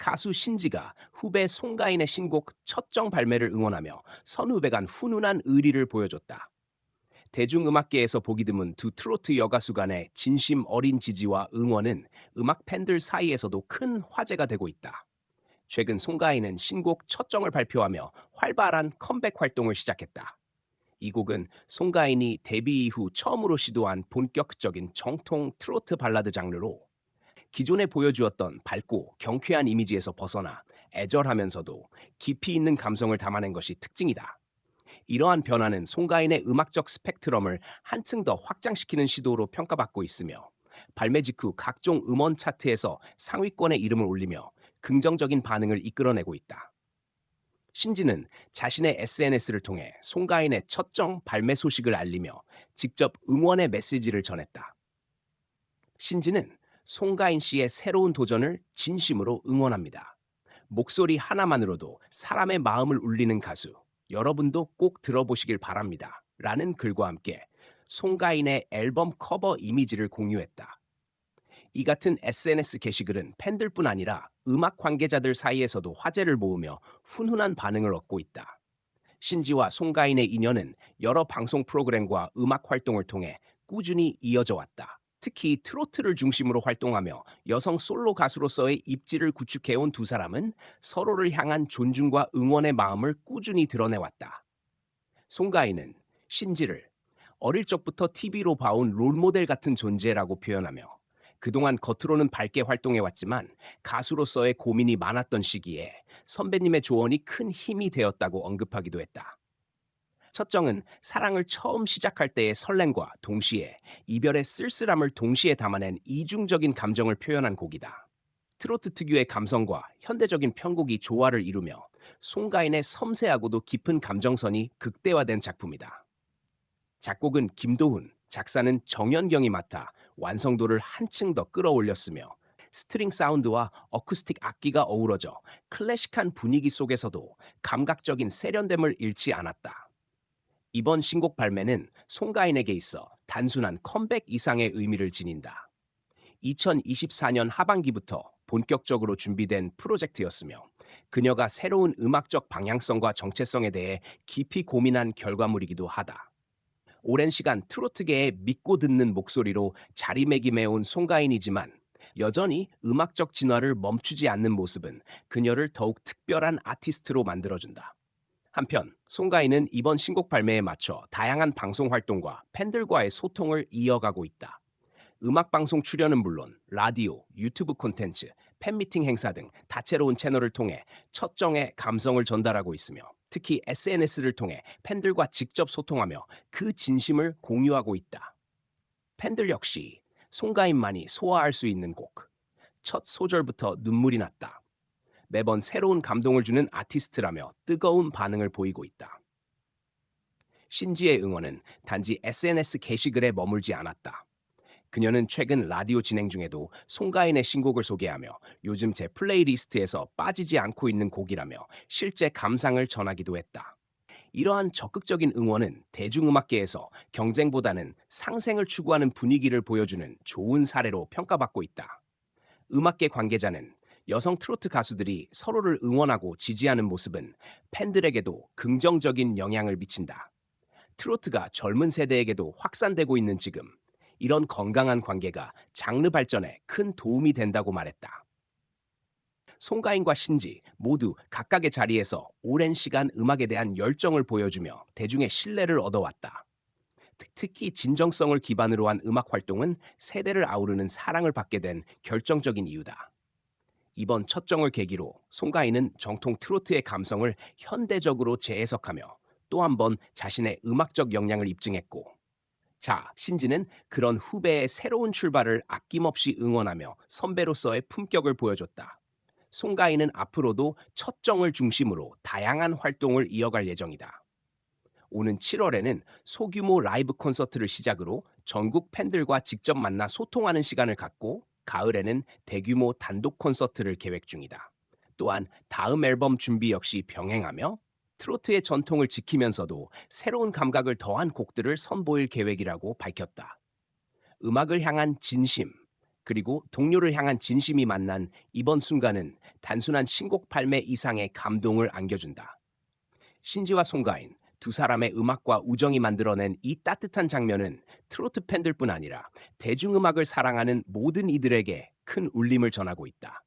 가수 신지가 후배 송가인의 신곡 첫정 발매를 응원하며 선후배 간 훈훈한 의리를 보여줬다. 대중음악계에서 보기 드문 두 트로트 여가수 간의 진심 어린 지지와 응원은 음악 팬들 사이에서도 큰 화제가 되고 있다. 최근 송가인은 신곡 첫정을 발표하며 활발한 컴백 활동을 시작했다. 이 곡은 송가인이 데뷔 이후 처음으로 시도한 본격적인 정통 트로트 발라드 장르로 기존에 보여주었던 밝고 경쾌한 이미지에서 벗어나 애절하면서도 깊이 있는 감성을 담아낸 것이 특징이다. 이러한 변화는 송가인의 음악적 스펙트럼을 한층 더 확장시키는 시도로 평가받고 있으며 발매 직후 각종 음원 차트에서 상위권에 이름을 올리며 긍정적인 반응을 이끌어내고 있다. 신지는 자신의 SNS를 통해 송가인의 첫정 발매 소식을 알리며 직접 응원의 메시지를 전했다. 신지는 송가인 씨의 새로운 도전을 진심으로 응원합니다. 목소리 하나만으로도 사람의 마음을 울리는 가수, 여러분도 꼭 들어보시길 바랍니다. 라는 글과 함께 송가인의 앨범 커버 이미지를 공유했다. 이 같은 SNS 게시글은 팬들뿐 아니라 음악 관계자들 사이에서도 화제를 모으며 훈훈한 반응을 얻고 있다. 신지와 송가인의 인연은 여러 방송 프로그램과 음악 활동을 통해 꾸준히 이어져 왔다. 특히 트로트를 중심으로 활동하며 여성 솔로 가수로서의 입지를 구축해온 두 사람은 서로를 향한 존중과 응원의 마음을 꾸준히 드러내왔다. 송가인은 신지를 어릴 적부터 TV로 봐온 롤모델 같은 존재라고 표현하며 그동안 겉으로는 밝게 활동해왔지만 가수로서의 고민이 많았던 시기에 선배님의 조언이 큰 힘이 되었다고 언급하기도 했다. 첫정은 사랑을 처음 시작할 때의 설렘과 동시에 이별의 쓸쓸함을 동시에 담아낸 이중적인 감정을 표현한 곡이다. 트로트 특유의 감성과 현대적인 편곡이 조화를 이루며 송가인의 섬세하고도 깊은 감정선이 극대화된 작품이다. 작곡은 김도훈, 작사는 정연경이 맡아 완성도를 한층 더 끌어올렸으며 스트링 사운드와 어쿠스틱 악기가 어우러져 클래식한 분위기 속에서도 감각적인 세련됨을 잃지 않았다. 이번 신곡 발매는 송가인에게 있어 단순한 컴백 이상의 의미를 지닌다. 2024년 하반기부터 본격적으로 준비된 프로젝트였으며 그녀가 새로운 음악적 방향성과 정체성에 대해 깊이 고민한 결과물이기도 하다. 오랜 시간 트로트계에 믿고 듣는 목소리로 자리매김해온 송가인이지만 여전히 음악적 진화를 멈추지 않는 모습은 그녀를 더욱 특별한 아티스트로 만들어준다. 한편 송가인은 이번 신곡 발매에 맞춰 다양한 방송 활동과 팬들과의 소통을 이어가고 있다. 음악 방송 출연은 물론 라디오, 유튜브 콘텐츠, 팬미팅 행사 등 다채로운 채널을 통해 첫정의 감성을 전달하고 있으며 특히 SNS를 통해 팬들과 직접 소통하며 그 진심을 공유하고 있다. 팬들 역시 송가인만이 소화할 수 있는 곡. 첫 소절부터 눈물이 났다. 매번 새로운 감동을 주는 아티스트라며 뜨거운 반응을 보이고 있다. 신지의 응원은 단지 SNS 게시글에 머물지 않았다. 그녀는 최근 라디오 진행 중에도 송가인의 신곡을 소개하며 요즘 제 플레이리스트에서 빠지지 않고 있는 곡이라며 실제 감상을 전하기도 했다. 이러한 적극적인 응원은 대중음악계에서 경쟁보다는 상생을 추구하는 분위기를 보여주는 좋은 사례로 평가받고 있다. 음악계 관계자는 여성 트로트 가수들이 서로를 응원하고 지지하는 모습은 팬들에게도 긍정적인 영향을 미친다. 트로트가 젊은 세대에게도 확산되고 있는 지금 이런 건강한 관계가 장르 발전에 큰 도움이 된다고 말했다. 송가인과 신지 모두 각각의 자리에서 오랜 시간 음악에 대한 열정을 보여주며 대중의 신뢰를 얻어왔다. 특히 진정성을 기반으로 한 음악 활동은 세대를 아우르는 사랑을 받게 된 결정적인 이유다. 이번 첫 정을 계기로 송가인은 정통 트로트의 감성을 현대적으로 재해석하며 또 한 번 자신의 음악적 역량을 입증했고 자, 신지는 그런 후배의 새로운 출발을 아낌없이 응원하며 선배로서의 품격을 보여줬다. 송가인은 앞으로도 첫 정을 중심으로 다양한 활동을 이어갈 예정이다. 오는 7월에는 소규모 라이브 콘서트를 시작으로 전국 팬들과 직접 만나 소통하는 시간을 갖고 가을에는 대규모 단독 콘서트를 계획 중이다. 또한 다음 앨범 준비 역시 병행하며 트로트의 전통을 지키면서도 새로운 감각을 더한 곡들을 선보일 계획이라고 밝혔다. 음악을 향한 진심, 그리고 동료를 향한 진심이 만난 이번 순간은 단순한 신곡 발매 이상의 감동을 안겨준다. 신지와 송가인 두 사람의 음악과 우정이 만들어낸 이 따뜻한 장면은 트로트 팬들뿐 아니라 대중음악을 사랑하는 모든 이들에게 큰 울림을 전하고 있다.